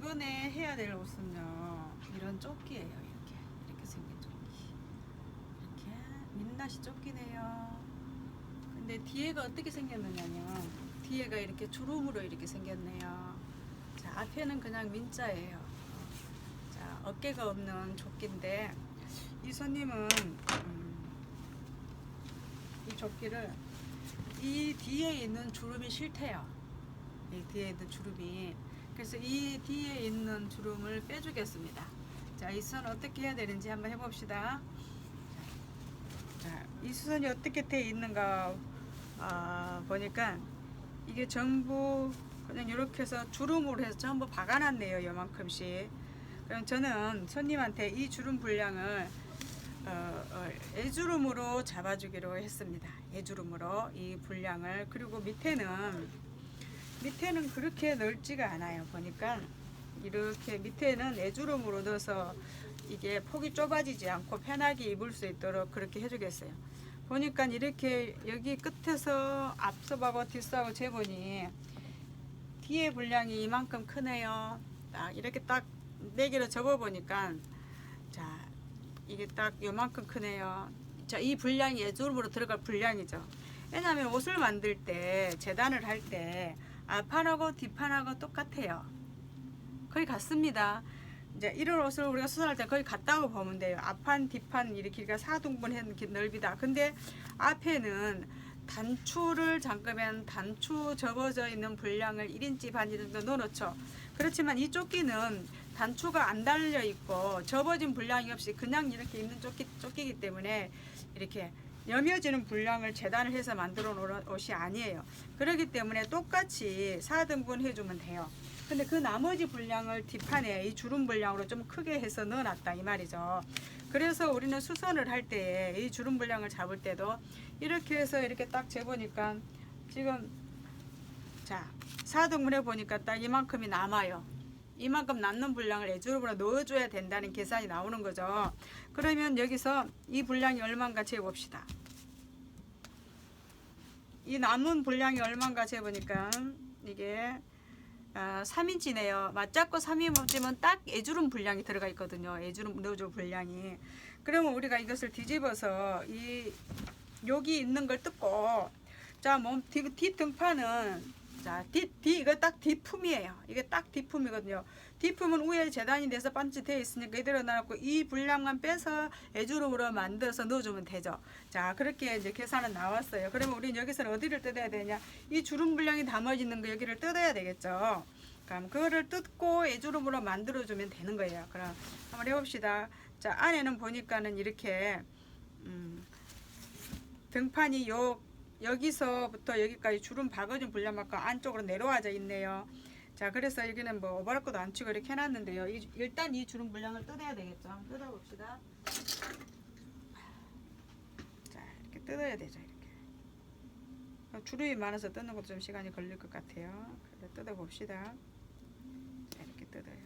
이번에 해야 될 옷은요 이런 조끼예요 이렇게. 이렇게 생긴 조끼. 이렇게 민낯이 조끼네요. 근데 뒤에가 어떻게 생겼느냐면 뒤에가 이렇게 주름으로 이렇게 생겼네요. 자 앞에는 그냥 민자예요. 자 어깨가 없는 조끼인데 이 손님은 음, 이 조끼를 이 뒤에 있는 주름이 싫대요. 이 뒤에 있는 주름이 그래서 이 뒤에 있는 주름을 빼주겠습니다. 자, 이 수선 어떻게 해야 되는지 한번 해봅시다. 자, 이 수선이 어떻게 돼 있는가 아, 보니까 이게 전부 그냥 이렇게 해서 주름으로 해서 전부 박아놨네요. 요만큼씩. 그럼 저는 손님한테 이 주름 분량을 어, 어, 애주름으로 잡아주기로 했습니다. 애주름으로 이 분량을 그리고 밑에는 밑에는 그렇게 넓지가 않아요. 보니까 이렇게 밑에는 애주름으로 넣어서 이게 폭이 좁아지지 않고 편하게 입을 수 있도록 그렇게 해주겠어요. 보니까 이렇게 여기 끝에서 앞서하고 뒷서하고 재보니 뒤에 분량이 이만큼 크네요. 딱 이렇게 딱네 개로 접어 보니까 자 이게 딱 요만큼 크네요. 자 이 분량이 애주름으로 들어갈 분량이죠. 왜냐하면 옷을 만들 때 재단을 할때 앞판하고 뒷판하고 똑같아요. 거의 같습니다. 이제 이런 옷을 우리가 수선할 때 거의 같다고 보면 돼요. 앞판, 뒷판 이렇게 길이가 4등분 넓이다. 근데 앞에는 단추를 잠그면 단추 접어져 있는 분량을 1인치 반 정도 넣어놓죠. 그렇지만 이 조끼는 단추가 안 달려 있고 접어진 분량이 없이 그냥 이렇게 입는 조끼, 조끼이기 때문에 이렇게 여며지는 분량을 재단을 해서 만들어 놓은 옷이 아니에요. 그렇기 때문에 똑같이 4등분 해주면 돼요. 근데 그 나머지 분량을 뒷판에 이 주름 분량으로 좀 크게 해서 넣어놨다 이 말이죠. 그래서 우리는 수선을 할 때에 이 주름 분량을 잡을 때도 이렇게 해서 이렇게 딱 재보니까 지금 자 4등분 해 보니까 딱 이만큼이 남아요. 이만큼 남는 분량을 애주름으로 넣어줘야 된다는 계산이 나오는 거죠. 그러면 여기서 이 분량이 얼마인가 재봅시다. 이 남은 분량이 얼마인가 재보니까 이게 아, 3인치네요. 맞잡고 3인치면 딱 애주름 분량이 들어가 있거든요. 애주름 넣어줄 분량이. 그러면 우리가 이것을 뒤집어서 이 여기 있는 걸 뜯고 자몸 뒷등판은 자, 뒤, 뒤, 이거 딱 뒷품이에요. 이게 딱 뒷품이거든요. 뒷품은 위에 재단이 돼서 되어 있으니까 이대로 놔놓고 이 분량만 빼서 애주름으로 만들어서 넣어주면 되죠. 자, 그렇게 이제 계산은 나왔어요. 그러면 우리는 여기서는 어디를 뜯어야 되냐? 이 주름 분량이 담아지는 거 여기를 뜯어야 되겠죠. 그럼 그거를 뜯고 애주름으로 만들어주면 되는 거예요. 그럼 한번 해봅시다. 자, 안에는 보니까는 이렇게, 음, 등판이 요 여기서부터 여기까지 주름 박아준 분량만큼 안쪽으로 내려와져 있네요. 자, 그래서 여기는 뭐 오버할 것도 안 치고 이렇게 해놨는데요. 이, 일단 이 주름 분량을 뜯어야 되겠죠. 뜯어봅시다. 자, 이렇게 뜯어야 되죠. 이렇게. 주름이 많아서 뜯는 것도 좀 시간이 걸릴 것 같아요. 그래 뜯어봅시다. 자, 이렇게 뜯어요.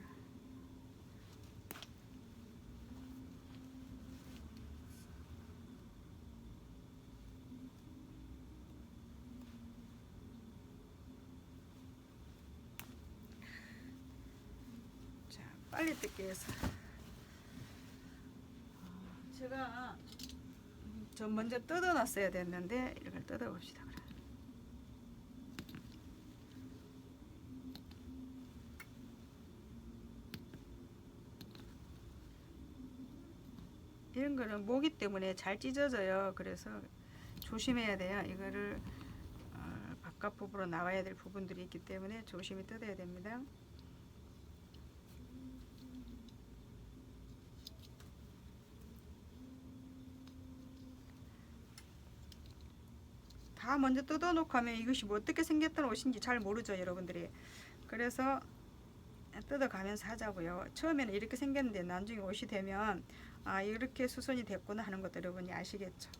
자, 빨리 뜯기 위해서. 아, 제가 좀 먼저 뜯어놨어야 됐는데 이걸 뜯어봅시다. 이런 거는 모기 때문에 잘 찢어져요. 그래서 조심해야 돼요. 이거를 어, 바깥 부분으로 나와야 될 부분들이 있기 때문에 조심히 뜯어야 됩니다. 다 먼저 뜯어놓고 하면 이것이 뭐 어떻게 생겼던 옷인지 잘 모르죠 여러분들이. 그래서 뜯어가면서 하자고요. 처음에는 이렇게 생겼는데 나중에 옷이 되면 아 이렇게 수선이 됐구나 하는 것도 여러분이 아시겠죠.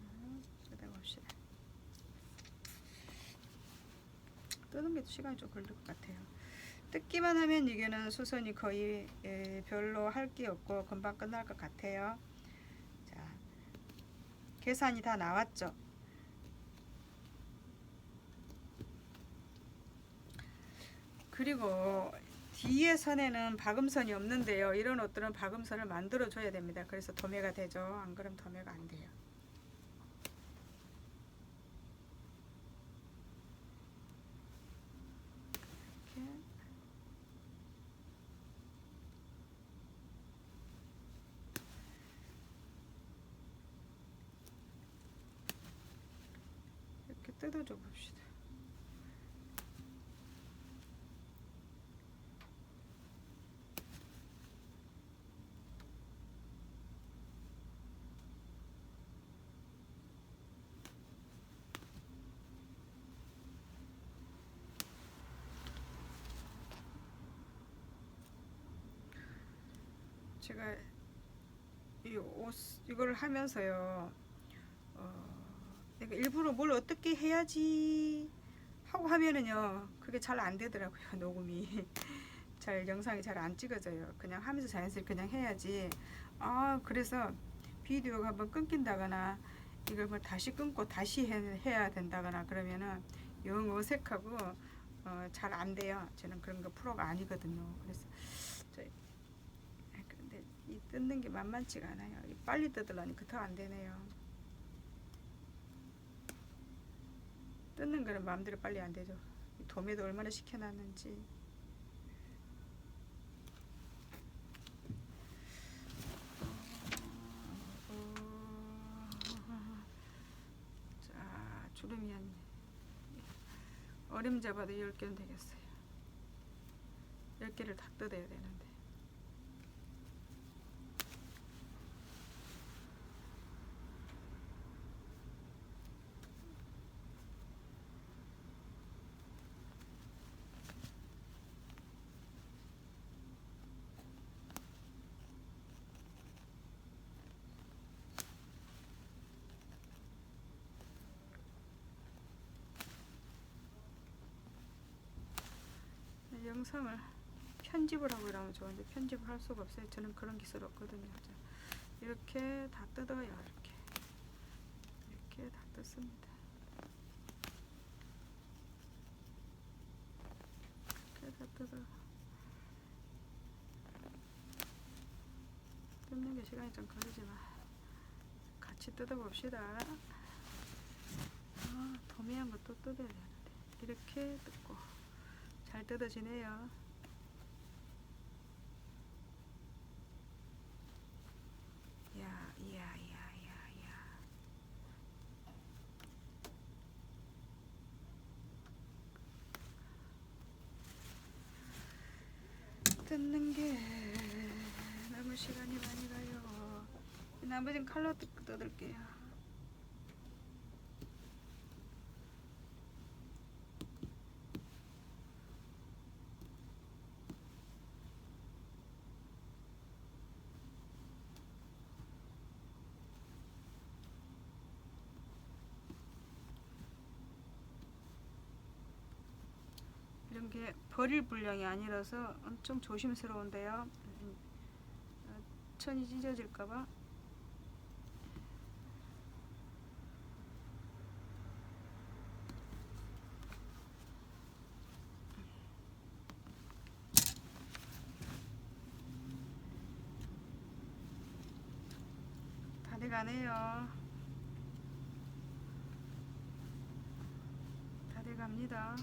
음, 뜯어봅시다. 뜯는 게 시간이 좀 걸릴 것 같아요. 뜯기만 하면 이게는 수선이 거의 예, 별로 할 게 없고 금방 끝날 것 같아요. 자 계산이 다 나왔죠. 그리고 뒤에 선에는 박음선이 없는데요. 이런 옷들은 박음선을 만들어 줘야 됩니다. 그래서 도매가 되죠. 안 그러면 도매가 안 돼요. 이렇게. 이렇게 뜯어줘 봅시다. 제가 이 옷 이걸 하면서요. 어, 내가 일부러 뭘 어떻게 해야지 하고 하면은요. 그게 잘 안 되더라고요. 녹음이 잘 영상이 잘 안 찍어져요. 그냥 하면서 자연스럽게 그냥 해야지. 아 그래서 비디오가 한번 끊긴다거나 이걸 뭐 다시 끊고 다시 해, 해야 된다거나 그러면은 영 어색하고 어, 잘 안 돼요. 저는 그런 거 프로가 아니거든요. 그래서 저 아, 근데 이 뜯는 게 만만치가 않아요. 이 빨리 뜯으려니까 더 안 되네요. 뜯는 거는 마음대로 빨리 안 되죠. 이 도매도 얼마나 시켜놨는지. 어, 자, 주름이 한 어림 잡아도 10개는 되겠어요. 10개를 다 뜯어야 되는데. 영상을 편집을 하고 이러면 좋은데 편집을 할 수가 없어요. 저는 그런 기술 없거든요. 자, 이렇게 다 뜯어요. 이렇게 이렇게 다 뜯습니다. 이렇게 다 뜯어. 뜯는 게 시간이 좀 걸리지만 같이 뜯어봅시다. 아, 도매한 것도 뜯어야 되는데 이렇게 뜯고. 잘 뜯어지네요. 야, 야, 야, 야, 야. 뜯는 게 너무 시간이 많이 가요. 나머지는 칼로 뜯- 뜯을게요. 이런 게 버릴 분량이 아니라서 엄청 조심스러운데요. 음, 어, 천이 찢어질까봐. 다 돼가네요. 다 돼갑니다.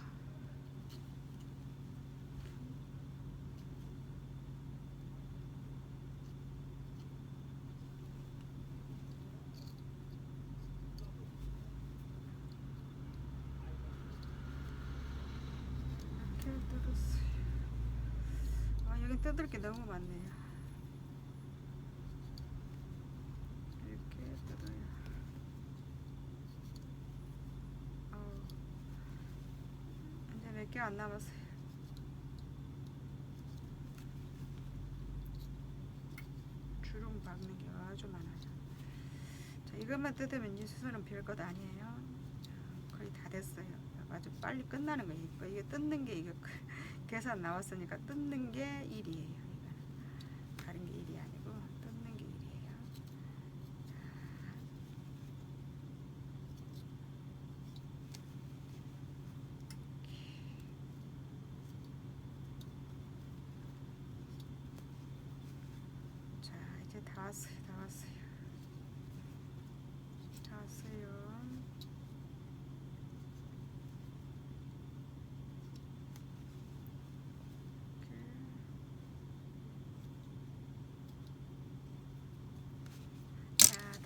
이렇게 뜯었어요. 뜯을 게 너무 많네요. 이렇게 뜯어요. 어우, 이제 몇 개 안 남았어요. 주름 박는 게 아주 많아요. 자 이것만 뜯으면 이 수술은 별 것 아니에요. 거의 다 됐어요. 아주 빨리 끝나는 거예요. 이게 뜯는 게 이거 계산 나왔으니까 뜯는 게 1이에요. 다른 게 1이 아니고 뜯는 게 1이에요. 자, 이제 다 왔어요. 다 왔어요.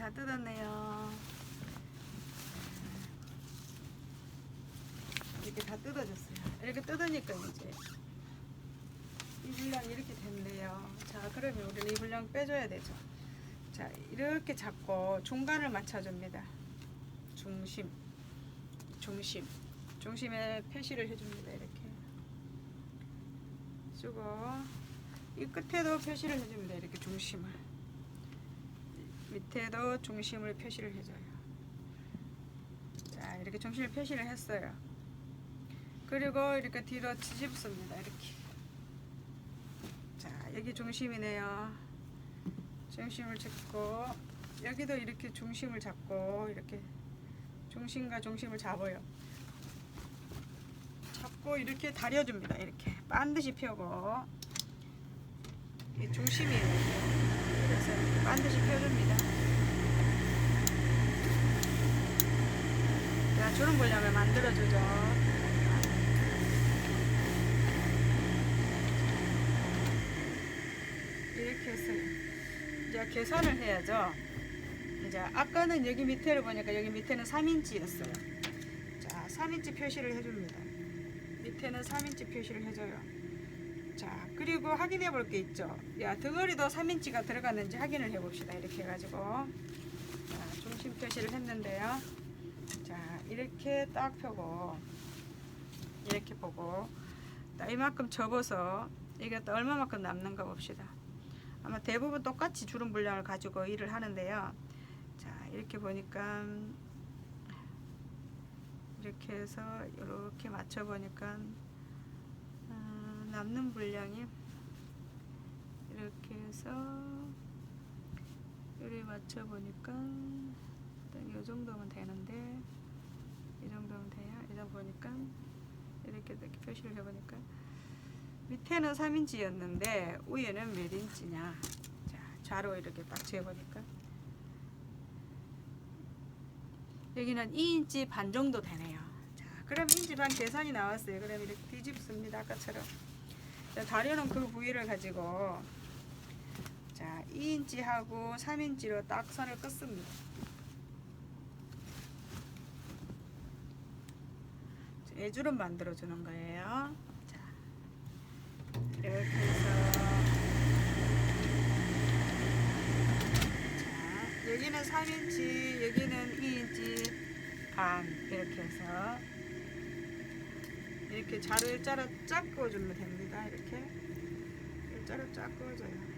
다 뜯었네요. 이렇게 다 뜯어졌어요. 이렇게 뜯으니까 이제 이 분량이 이렇게 됐네요. 자, 그러면 우리는 이 분량 빼줘야 되죠. 자, 이렇게 잡고 중간을 맞춰줍니다. 중심, 중심, 중심에 표시를 해줍니다. 이렇게 쓰고 이 끝에도 표시를 해줍니다. 이렇게 중심을 밑에도 중심을 표시를 해줘요. 자, 이렇게 중심을 표시를 했어요. 그리고 이렇게 뒤로 뒤집습니다. 이렇게. 자, 여기 중심이네요. 중심을 잡고 여기도 이렇게 중심을 잡고 이렇게 중심과 중심을 잡아요. 잡고 이렇게 다려줍니다. 이렇게 반드시 펴고 이 중심이에요. 그래서 반드시 펴줍니다. 자, 주름 분량을 만들어주죠. 이렇게 했어요. 이제 계산을 해야죠. 이제 아까는 여기 밑에를 보니까 여기 밑에는 3인치였어요. 자, 3인치 표시를 해줍니다. 밑에는 3인치 표시를 해줘요. 자, 그리고 확인해 볼 게 있죠. 야, 덩어리도 3인치가 들어갔는지 확인을 해 봅시다. 이렇게 해가지고. 자, 중심 표시를 했는데요. 자, 이렇게 딱 펴고, 이렇게 보고, 딱 이만큼 접어서, 이게 또 얼마만큼 남는가 봅시다. 아마 대부분 똑같이 주름 분량을 가지고 일을 하는데요. 자, 이렇게 보니까 이렇게 해서 이렇게 맞춰 보니까 어, 남는 분량이 이렇게 해서 여기 맞춰 보니까 이 정도면 되는데 이 정도면 돼요. 이 정도 보니까 이렇게 이렇게 표시를 해보니까. 밑에는 3인치였는데 위에는 몇 인치냐. 자 좌로 이렇게 딱 재보니까. 여기는 2인치 반 정도 되네요. 자 그럼 인치 반 계산이 나왔어요. 그럼 이렇게 뒤집습니다. 아까처럼. 자 다려놓은 그 부위를 가지고 자 2인치하고 3인치로 딱 선을 긋습니다 자, 애주름 만들어 주는 거예요. 자 이렇게 해서. 자 여기는 3인치 여기는 2인치 반 이렇게 해서. 이렇게 자루 일자로 쫙 그어주면 됩니다. 이렇게. 일자로 쫙 그어줘요.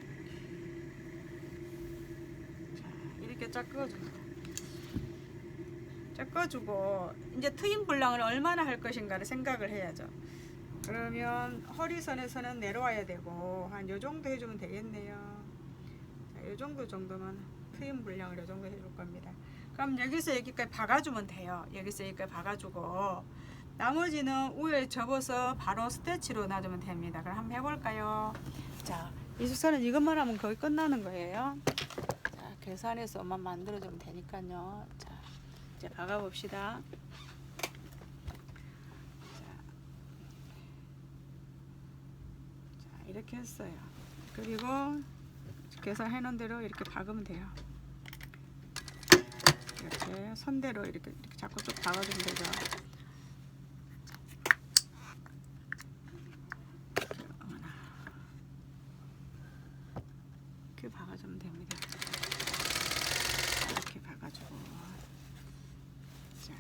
자 이렇게 쫙 그어줍니다 쫙 그어주고 이제 트임 분량을 얼마나 할 것인가를 생각을 해야죠 그러면 허리선에서는 내려와야 되고 한 요 정도 해주면 되겠네요. 자, 요 정도 정도만 트임 분량을 요 정도 해줄 겁니다. 그럼 여기서 여기까지 박아주면 돼요. 여기서 여기까지 박아주고 나머지는 위에 접어서 바로 스태치로 놔주면 됩니다. 그럼 한번 해볼까요? 자, 이숙사는 이것만 하면 거의 끝나는 거예요. 자, 계산해서 만 만들어주면 되니까요. 자, 이제 박아 봅시다. 자, 이렇게 했어요. 그리고 계산해 놓은 대로 이렇게 박으면 돼요. 이렇게 선대로 이렇게, 이렇게 자꾸 쭉 박아주면 되죠. 이렇게, 어머나. 이렇게 박아주면 됩니다. 이렇게 박아주고. 자,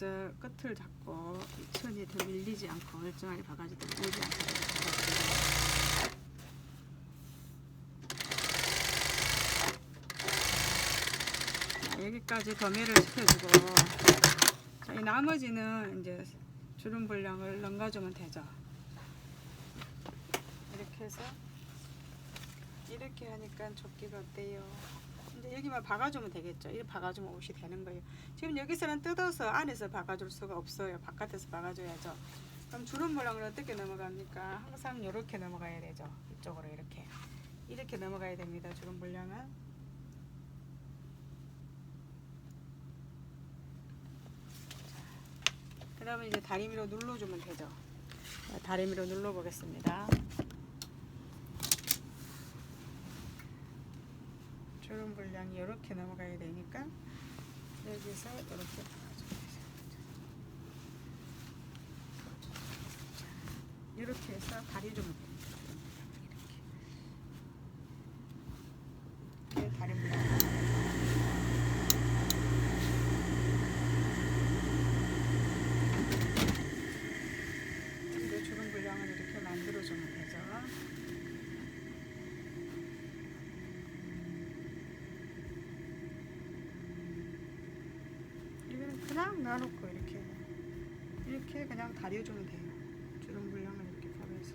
여기서 끝을 잡고 이 천이 더 밀리지 않고 멀쩡하게 박아주고 밀지 않고. 자, 여기까지 도매를 시켜주고 자, 이 나머지는 이제 주름 분량을 넘겨주면 되죠. 이렇게 해서 이렇게 하니까 조끼가 어때요? 여기만 박아주면 되겠죠. 이렇게 박아주면 옷이 되는 거예요. 지금 여기서는 뜯어서 안에서 박아줄 수가 없어요. 바깥에서 박아줘야죠. 그럼 주름 모양을 어떻게 넘어갑니까? 항상 이렇게 넘어가야 되죠. 이쪽으로 이렇게 이렇게 넘어가야 됩니다. 주름 분량은. 그러면 이제 다리미로 눌러주면 되죠. 자, 다리미로 눌러보겠습니다. 주름 분량이 이렇게 넘어가야 되니까 여기서 이렇게 이렇게 해서 됩니다. 이렇게. 이렇게 다리 분량. 이제 주름 분량을 이렇게 만들어주면 되죠. 이거는 그냥 놔놓고 이렇게 이렇게 다려주면 돼요. 주름 분량을 이렇게 가려서.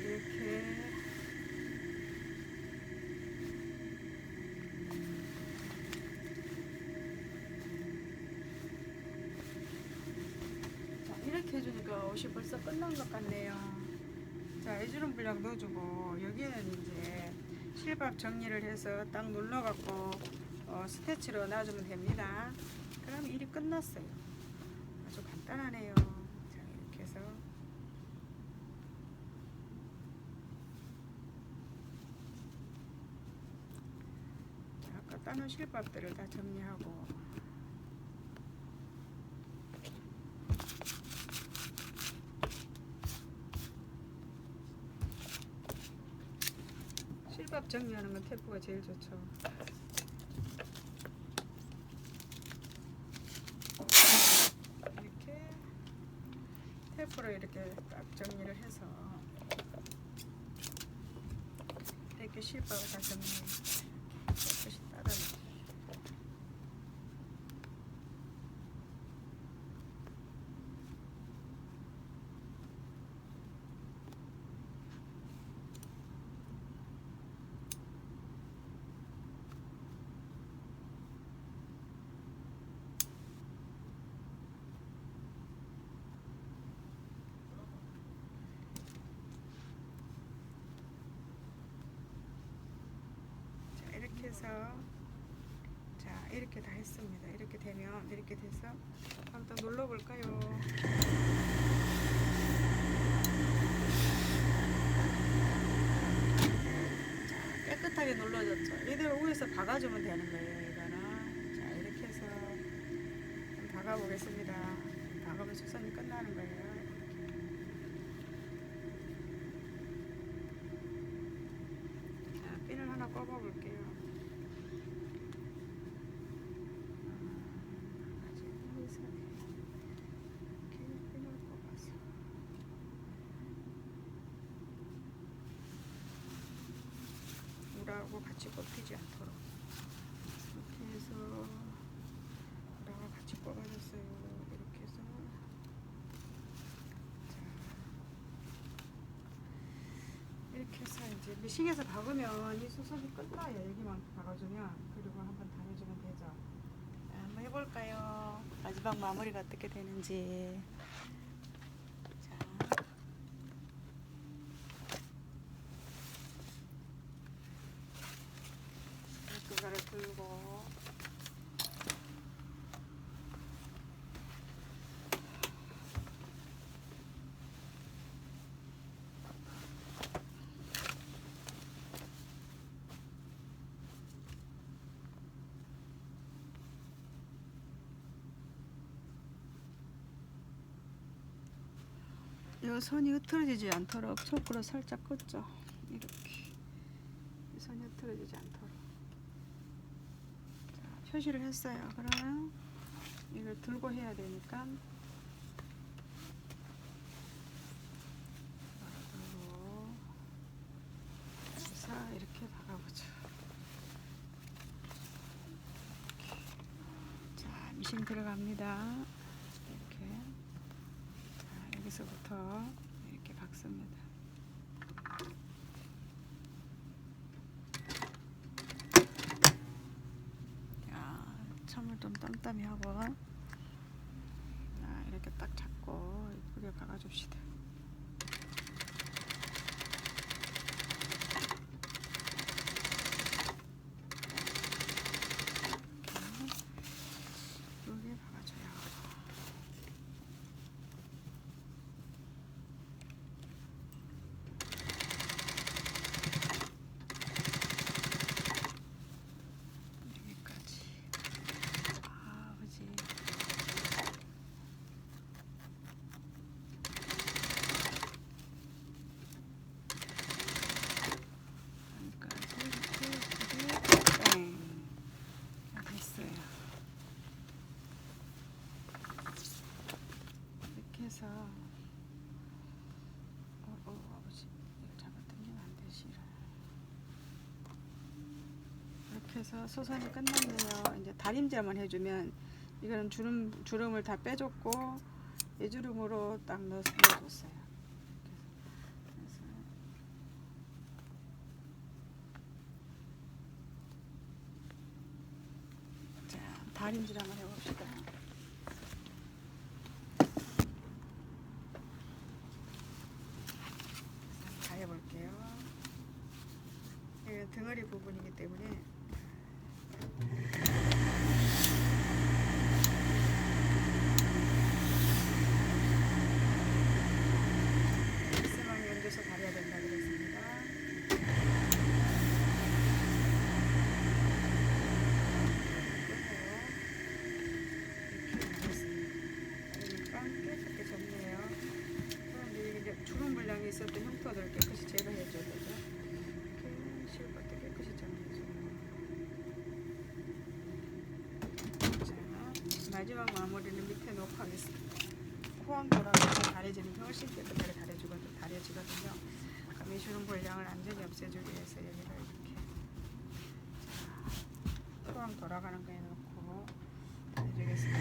이렇게 자, 이렇게 해주니까 옷이 벌써 끝난 것 같네요. 자, 애주름 분량 넣어주고 여기는 이제 실밥 정리를 해서 딱 눌러갖고 어, 스테치로 놔주면 됩니다. 그럼 일이 끝났어요. 아주 간단하네요. 자, 이렇게 해서 자, 아까 따는 실밥들을 다 정리하고 실밥 정리하는 건 테프가 제일 좋죠. 이렇게 테프로 이렇게 딱 정리를 해서 이렇게 실밥을 다 정리 깨끗이 따라놓고 자 이렇게 해서 자 이렇게 다 했습니다. 이렇게 되면 이렇게 돼서 한번 더 눌러 볼까요? 자 깨끗하게 눌러졌죠. 이대로 위에서 박아주면 되는 거예요 이거는. 자 이렇게 해서 한번 박아 보겠습니다. 박으면 수선이 끝나는 거예요. 자, 핀을 하나 꼽아 볼게요. 여기서 이렇게 핀을 꼽아서 우라하고 같이 꼽히지 않도록 이렇게 해서 우라가 같이 꼽아줬어요. 이렇게 해서 자. 이렇게 해서 이제 미싱에서 박으면 이 수선이 끝나요. 여기만 박아주면 그리고 한번 다려주면 되죠. 자, 한번 해볼까요? 마지막 마무리가 어떻게 되는지. 자. 그거를 들고 이 선이 흐트러지지 않도록 초크로 살짝 긋죠. 이렇게 이 선이 흐트러지지 않도록. 자, 표시를 했어요. 그러면 이걸 들고 해야 되니까 들고 자 이렇게 박아보죠. 자 미싱 들어갑니다. 이렇게. 자, 여기서부터 이렇게 박습니다. 좀 땀땀이 하고 자, 이렇게 딱 잡고 이쁘게 박아줍시다. 이렇게 예쁘게 박아줘요. 여기까지. 아, 아버지. 여기까지 이렇게 땡. 자, 됐어요. 이렇게 해서 어, 어, 아버지 이거 잡아 당기면 안 되시라. 이렇게 해서 소선이 끝났네요. 이제 다림질만 해주면 이거는 주름 주름을 다 빼줬고 예주름으로 딱 넣어 넣어줬어요. 그래서 자 다림질 한번 해봅시다. 다 해볼게요. 이게 등허리 부분이기 때문에 얹어서 다려야 된다 그랬습니다. 그러니까 깨끗하게 졌네요. 그럼 이제 주름 분량이 있었던 흉터들을 깨끗이 제거해줘야 되죠. 이렇게 실버도 깨끗이 정리해주고. 자, 마지막 마무리는 밑에 놓고 하겠습니다. 호황 돌아가서 다려지는 게 훨씬 깨끗하게 다려주거든, 다려지거든요. 그럼 이 주름 분량을 완전히 없애주기 위해서 여기다 이렇게 자, 호황 돌아가는 거에 놓고 다려주겠습니다.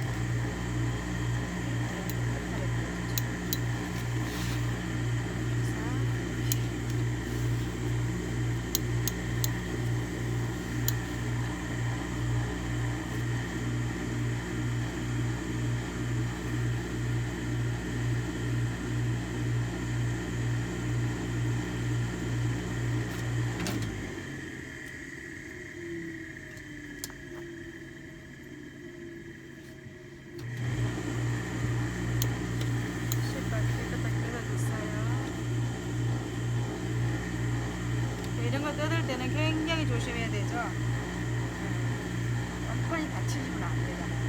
신발 깨끗하게 뜯어줬어요. 네, 이런 거 뜯을 때는 굉장히 조심해야 되죠. 원판이 다치지면 안 되잖아요.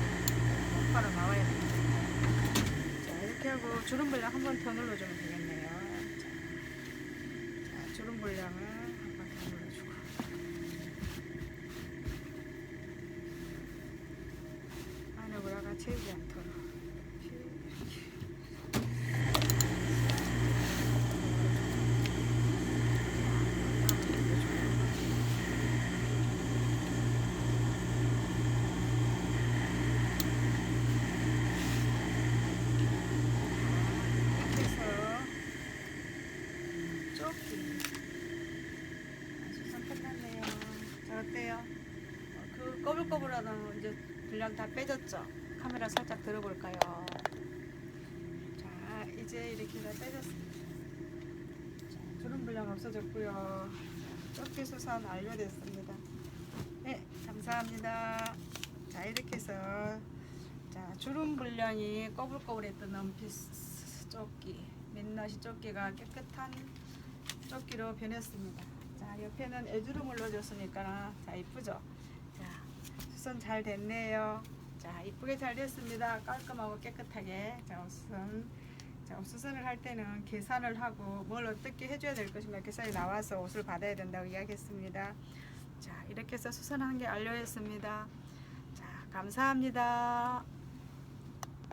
원판은 나와야 됩니다. 자, 이렇게 하고 주름 분량 한번 더 눌러주면 되겠네요. 자, 자 주름 분량을 한 번 더 눌러주고. 안에 우라가 채우지 않도록. 이렇게. 해서 조금 수선 끝났네요. 자 어때요? 어, 그 꼬불꼬불하던 분량 다 빼졌죠? 카메라 살짝 들어볼까요? 자 이제 이렇게 다 빼졌습니다. 자, 주름 분량 없어졌고요. 쫓기 수선 완료됐습니다. 네 감사합니다. 자 이렇게 해서 자 주름 분량이 꼬불꼬불했던 원피스 조끼 민낯이 조끼가 깨끗한 조끼로 변했습니다. 자 옆에는 애주름을 넣어줬으니까 자 이쁘죠? 자 수선 잘 됐네요. 자 이쁘게 잘 됐습니다. 깔끔하고 깨끗하게 자 우선 자 수선을 할 때는 계산을 하고 뭘 어떻게 해줘야 될 것인가 계산이 나와서 옷을 받아야 된다고 이야기했습니다. 자 이렇게 해서 수선한 게 완료했습니다. 자 감사합니다.